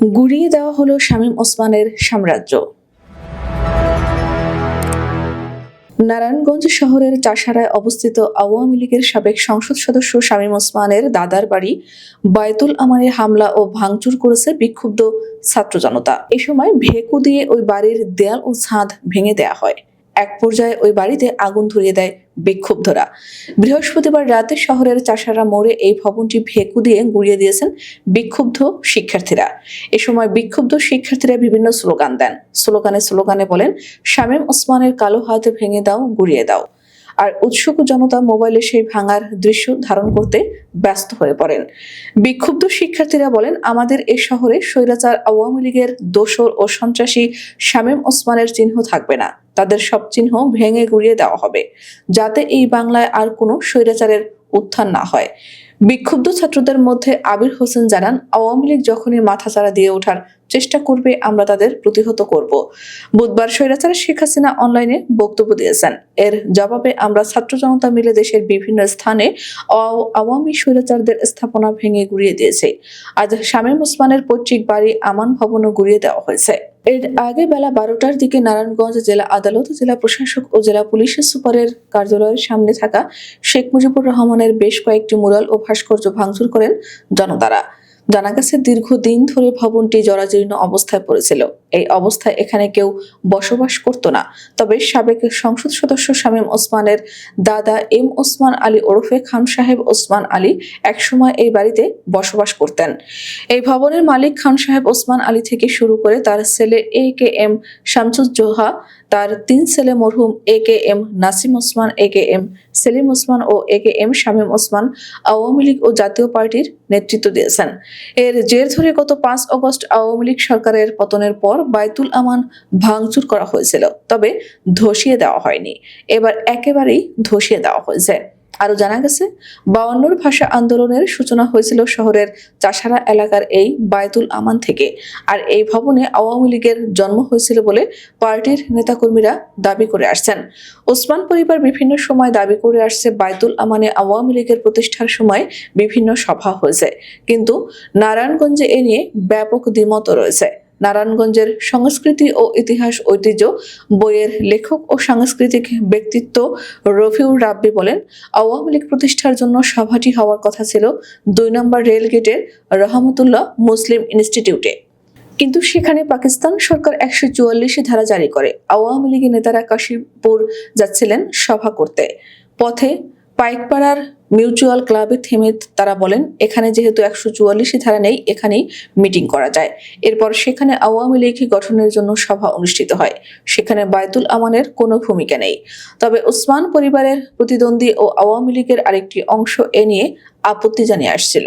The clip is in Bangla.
গুড়িয়ে দেওয়া হলো শামীম ওসমানের সাম্রাজ্য। নারায়ণগঞ্জ শহরের চাষারায় অবস্থিত আওয়ামী লীগের সাবেক সংসদ সদস্য শামীম ওসমানের দাদার বাড়ি বায়তুল আমারে হামলা ও ভাঙচুর করেছে বিক্ষুব্ধ ছাত্র জনতা। এ সময় ভেকু দিয়ে ওই বাড়ির দেয়াল ও ছাদ ভেঙে দেয়া হয়। এক পর্যায়ে ওই বাড়িতে আগুন ধরিয়ে দেয় বিক্ষুব্ধরা। বৃহস্পতিবার রাতে শহরের চাষারা মোড়ে এই ভবনটি ভেকু দিয়ে গুড়িয়ে দিয়েছেন বিক্ষুব্ধ শিক্ষার্থীরা। এ সময় বিক্ষুব্ধ শিক্ষার্থীরা বিভিন্ন স্লোগান দেন। স্লোগানে স্লোগানে বলেন, শামীম ওসমানের কালো হাত ভেঙে দাও, গুড়িয়ে দাও। আর উৎসুক জনতা মোবাইলে সেই ভাঙার দৃশ্য ধারণ করতে ব্যস্ত হয়ে পড়েন। বিক্ষুব্ধ শিক্ষার্থীরা বলেন, আমাদের এ শহরে স্বৈরাচার, আওয়ামী লীগের দোসর ও সন্ত্রাসী শামীম ওসমানের চিহ্ন থাকবে না। তাদের সব চিহ্ন ভেঙে গুড়িয়ে দেওয়া হবে। যাতে এই বাংলায় আর কোনো স্বৈরাচারের উত্থান না হয়। বিক্ষুব্ধ ছাত্রদের মধ্যে আবির হোসেন জানান, আওয়ামী লীগ যখনই মাথাচাড়া দিয়ে ওঠার চেষ্টা করবে, আমরা তাদের প্রতিহত করব। বুধবার স্বৈরাচার শেখ হাসিনা অনলাইনে বক্তব্য দিয়েছেন। এর জবাবে আমরা ছাত্র জনতা মিলে দেশের বিভিন্ন স্থানে আও- আওয়ামী স্বৈরাচারদের স্থাপনা ভেঙে গুড়িয়ে দিয়েছে। আজ শামীম ওসমানের পৈতৃক বাড়ি আমান ভবনও গুড়িয়ে দেওয়া হয়েছে। এর আগে বেলা বারোটার দিকে নারায়ণগঞ্জ জেলা আদালত, জেলা প্রশাসক ও জেলা পুলিশের সুপারের কার্যালয়ের সামনে থাকা শেখ মুজিবুর রহমানের বেশ কয়েকটি মুরাল ও ভাস্কর্য ভাঙচুর করেন জনতারা। জানা গেছে, দীর্ঘদিন ধরে ভবনটি জরাজীর্ণ অবস্থায় পড়েছিল। এই অবস্থায় এখানে কেউ বসবাস করত না। তবে সাবেক সংসদ সদস্য শামীম ওসমানের দাদা এম ওসমান আলী ওরফে খান সাহেব ওসমান আলী একসময় এই বাড়িতে বসবাস করতেন। এই ভবনের মালিক খান সাহেব ওসমান আলী থেকে শুরু করে তার ছেলে এ কে এম শামসুজ্জোহা তার তিন ছেলে মরহুম A K M Nasim Osman, A K M Selim Osman O A K M Shamim Osman Awami League ও জাতীয় পার্টির নেতৃত্ব দিয়েছেন। এর জের ধরে গত পাঁচ অগস্ট আওয়ামী লীগ সরকারের পতনের পর বাইতুল আমান ভাঙচুর করা হয়েছিল, তবে ধসিয়ে দেওয়া হয়নি। এবার একেবারেই ধসিয়ে দেওয়া হয়েছে। আরও জানা গেছে, বাউন্নর ভাষা আন্দোলনের সূচনা হয়েছিল শহরের চাষারা এলাকার এই বায়তুল আমান থেকে। আর এই ভবনে আওয়ামী লীগের জন্ম হয়েছিল বলে পার্টির নেতাকর্মীরা দাবি করে আসছেন। ওসমান পরিবার বিভিন্ন সময় দাবি করে আসছে বায়তুল আমানে আওয়ামী লীগের প্রতিষ্ঠার সময় বিভিন্ন সভা হয়েছে। কিন্তু নারায়ণগঞ্জে এ নিয়ে ব্যাপক দ্বিমত রয়েছে। নারায়ণগঞ্জের সংস্কৃতি ও ইতিহাস ঐতিহ্য বইয়ের লেখক ও সাংস্কৃতিক ব্যক্তিত্ব রফিউর রাব্বি বলেন, আওয়ামী লীগ প্রতিষ্ঠার জন্য সভাটি হওয়ার কথা ছিল দুই নম্বর রেল গেটের রহমতুল্লাহ মুসলিম ইনস্টিটিউটে। কিন্তু সেখানে পাকিস্তান সরকার একশো চুয়াল্লিশে ধারা জারি করে। আওয়ামী লীগের নেতারা কাশীপুর যাচ্ছিলেন সভা করতে। পথে পাইকপাড়ার মিউচুয়াল ক্লাবে থেমে তারা বলেন, এখানে যেহেতু একশো চুয়াল্লিশে ধারা নেই, এখানেই মিটিং করা যায়। এরপর সেখানে আওয়ামী লীগ গঠনের জন্য সভা অনুষ্ঠিত হয়। সেখানে বায়তুল আমানের কোনো ভূমিকা নেই। তবে ওসমান পরিবারের প্রতিদ্বন্দ্বী ও আওয়ামী লীগের আরেকটি অংশ এ নিয়ে আপত্তি জানিয়ে আসছিল।